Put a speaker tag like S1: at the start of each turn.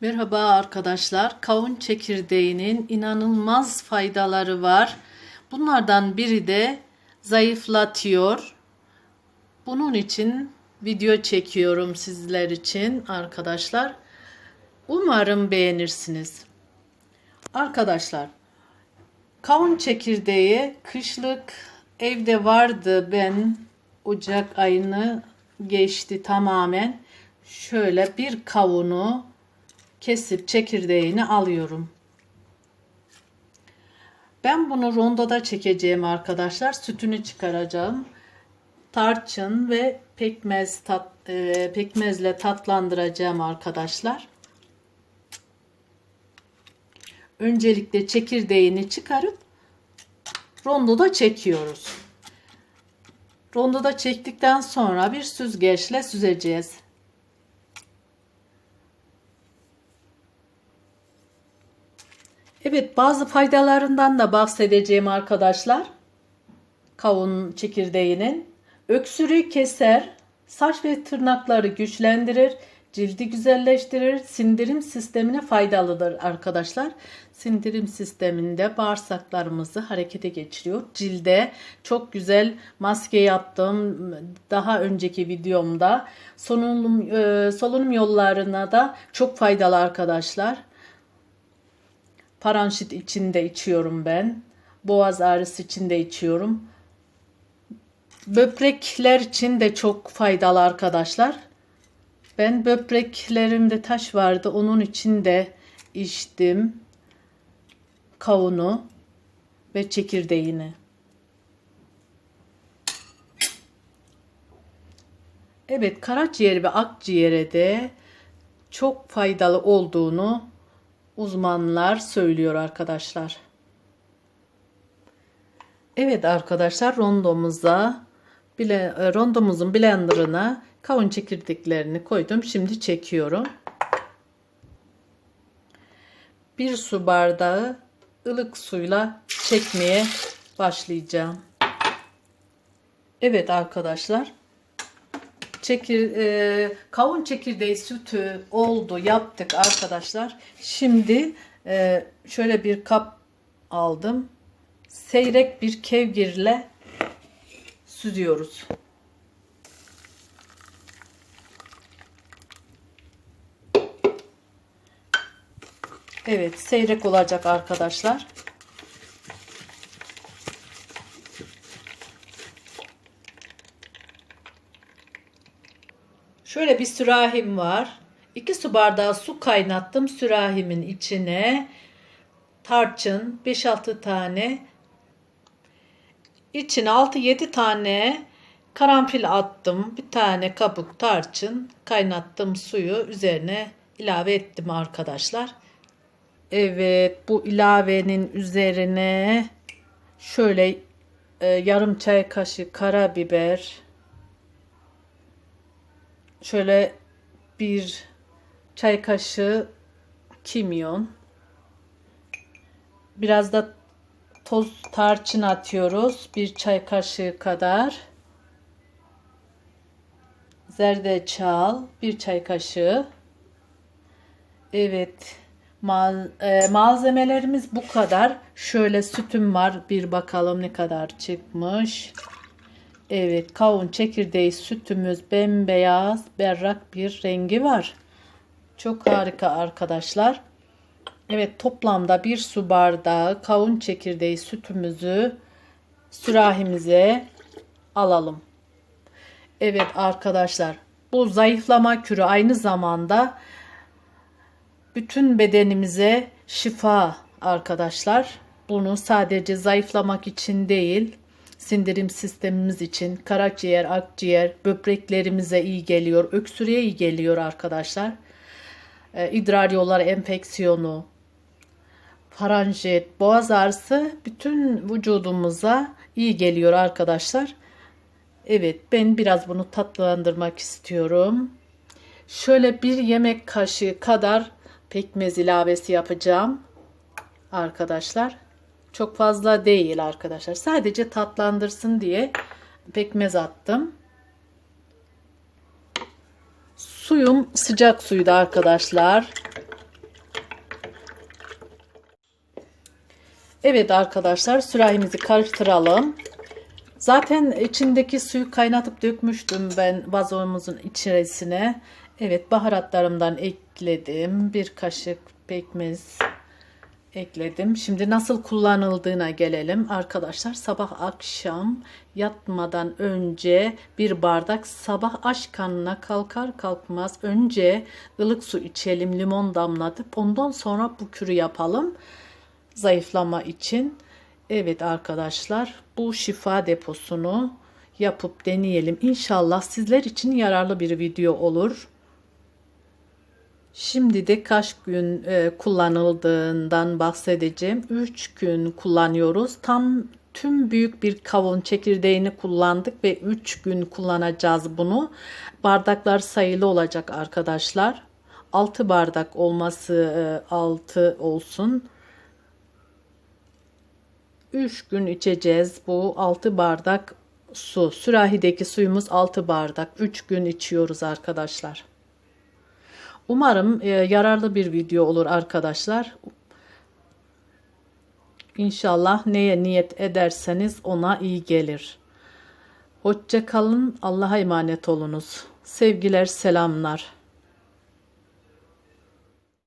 S1: Merhaba arkadaşlar. Kavun çekirdeğinin inanılmaz faydaları var. Bunlardan biri de zayıflatıyor. Bunun için video çekiyorum sizler için arkadaşlar. Umarım beğenirsiniz. Arkadaşlar, kavun çekirdeği kışlık evde vardı ben Ocak ayını geçti tamamen. Şöyle bir kavunu kesip çekirdeğini alıyorum. Ben bunu rondoda çekeceğim arkadaşlar. Sütünü çıkaracağım. Tarçın ve pekmez tat, e, pekmezle tatlandıracağım arkadaşlar. Öncelikle çekirdeğini çıkarıp rondoda çekiyoruz. Rondoda çektikten sonra bir süzgeçle süzeceğiz. Evet bazı faydalarından da bahsedeceğim arkadaşlar. Kavun çekirdeğinin. Öksürüğü keser, saç ve tırnakları güçlendirir, cildi güzelleştirir, sindirim sistemine faydalıdır arkadaşlar. Sindirim sisteminde bağırsaklarımızı harekete geçiriyor. Cilde çok güzel maske yaptım daha önceki videomda. Solunum, e, solunum yollarına da çok faydalı arkadaşlar. Paranşit içinde içiyorum ben. Boğaz ağrısı için de içiyorum. Böbrekler için de çok faydalı arkadaşlar. Ben böbreklerimde taş vardı. Onun için de içtim. Kavunu ve çekirdeğini. Evet karaciğer ve akciğere de çok faydalı olduğunu uzmanlar söylüyor arkadaşlar. Evet arkadaşlar rondomuza bile, rondomuzun blenderına kavun çekirdeklerini koydum. Şimdi çekiyorum. Bir su bardağı ılık suyla çekmeye başlayacağım. Evet arkadaşlar. Çekir, e, kavun çekirdeği sütü oldu yaptık arkadaşlar. Şimdi e, şöyle bir kap aldım. Seyrek bir kevgirle süzüyoruz. Evet seyrek olacak arkadaşlar. Şöyle bir sürahim var. 2 su bardağı su kaynattım sürahimin içine. Tarçın 5-6 tane. İçine 6-7 tane karanfil attım. Bir tane kabuk tarçın. Kaynattım suyu üzerine ilave ettim arkadaşlar. Evet bu ilavenin üzerine şöyle e, yarım çay kaşığı karabiber şöyle bir çay kaşığı kimyon. Biraz da toz tarçın atıyoruz bir çay kaşığı kadar. Zerdeçal bir çay kaşığı. Evet Mal, e, malzemelerimiz bu kadar. Şöyle sütüm var bir bakalım ne kadar çıkmış Evet kavun çekirdeği sütümüz bembeyaz berrak bir rengi var. Çok harika arkadaşlar. Evet toplamda bir su bardağı kavun çekirdeği sütümüzü sürahimize alalım. Evet arkadaşlar bu zayıflama kürü aynı zamanda bütün bedenimize şifa arkadaşlar. Bunu sadece zayıflamak için değil sindirim sistemimiz için karaciğer, akciğer, böbreklerimize iyi geliyor. Öksürüğe iyi geliyor arkadaşlar. E, idrar yolları enfeksiyonu, faranjit, boğaz ağrısı bütün vücudumuza iyi geliyor arkadaşlar. Evet ben biraz bunu tatlandırmak istiyorum. Şöyle bir yemek kaşığı kadar pekmez ilavesi yapacağım arkadaşlar. Çok fazla değil arkadaşlar. Sadece tatlandırsın diye pekmez attım. Suyum sıcak suydu arkadaşlar. Evet arkadaşlar sürahimizi karıştıralım. Zaten içindeki suyu kaynatıp dökmüştüm ben vazomuzun içerisine. Evet baharatlarımdan ekledim. Bir kaşık pekmez ekledim. Şimdi nasıl kullanıldığına gelelim. Arkadaşlar sabah akşam yatmadan önce bir bardak sabah aç kanına kalkar kalkmaz önce ılık su içelim limon damlatıp ondan sonra bu kürü yapalım. Zayıflama için. Evet arkadaşlar bu şifa deposunu yapıp deneyelim. İnşallah sizler için yararlı bir video olur. Şimdi de kaç gün e, kullanıldığından bahsedeceğim. 3 gün kullanıyoruz. Tam tüm büyük bir kavun çekirdeğini kullandık ve 3 gün kullanacağız bunu. Bardaklar sayılı olacak arkadaşlar. 6 bardak olması 6 olsun. 3 gün içeceğiz bu 6 bardak su. Sürahideki suyumuz 6 bardak. 3 gün içiyoruz arkadaşlar. Umarım e, yararlı bir video olur arkadaşlar. İnşallah neye niyet ederseniz ona iyi gelir. Hoşça kalın. Allah'a emanet olunuz. Sevgiler, selamlar.